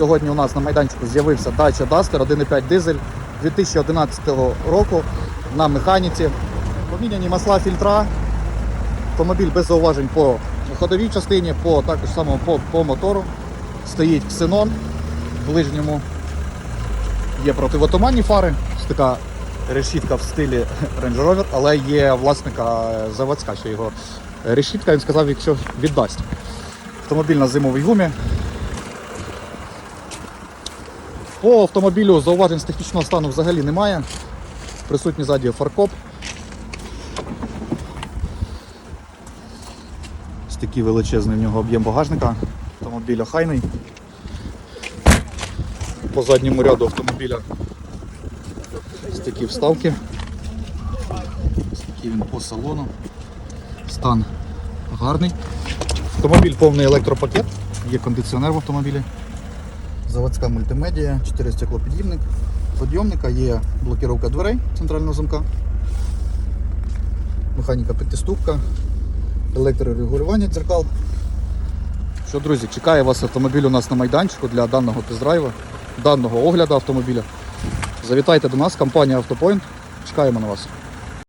Сьогодні у нас на майданчику з'явився Dacia Duster 1.5 дизель 2011 року на механіці. Поміняні масла фільтра. Автомобіль без зауважень по ходовій частині, по також само по, по мотору. Стоїть ксенон в ближньому. Є противотуманні фари. Така решітка в стилі Range Rover, але є власника заводська, що його решітка. Він сказав, якщо віддасть. Автомобіль на зимовій гумі. По автомобілю зауважень з технічного стану взагалі немає. Присутній ззаді фаркоп. Ось такий величезний в нього об'єм багажника. Автомобіль охайний. По задньому ряду автомобіля ось такі вставки. Ось такий він по салону. Стан гарний. Автомобіль повний електропакет, є кондиціонер в автомобілі. Заводська мультимедія, 4 стеклопідйомник. Подйомника є блокіровка дверей центрального замка. Механіка п'ятиступка, електрорегулювання дзеркал. Що, друзі, чекає вас автомобіль у нас на майданчику для даного тест-драйву, даного огляду автомобіля. Завітайте до нас, компанія Автопоінт. Чекаємо на вас.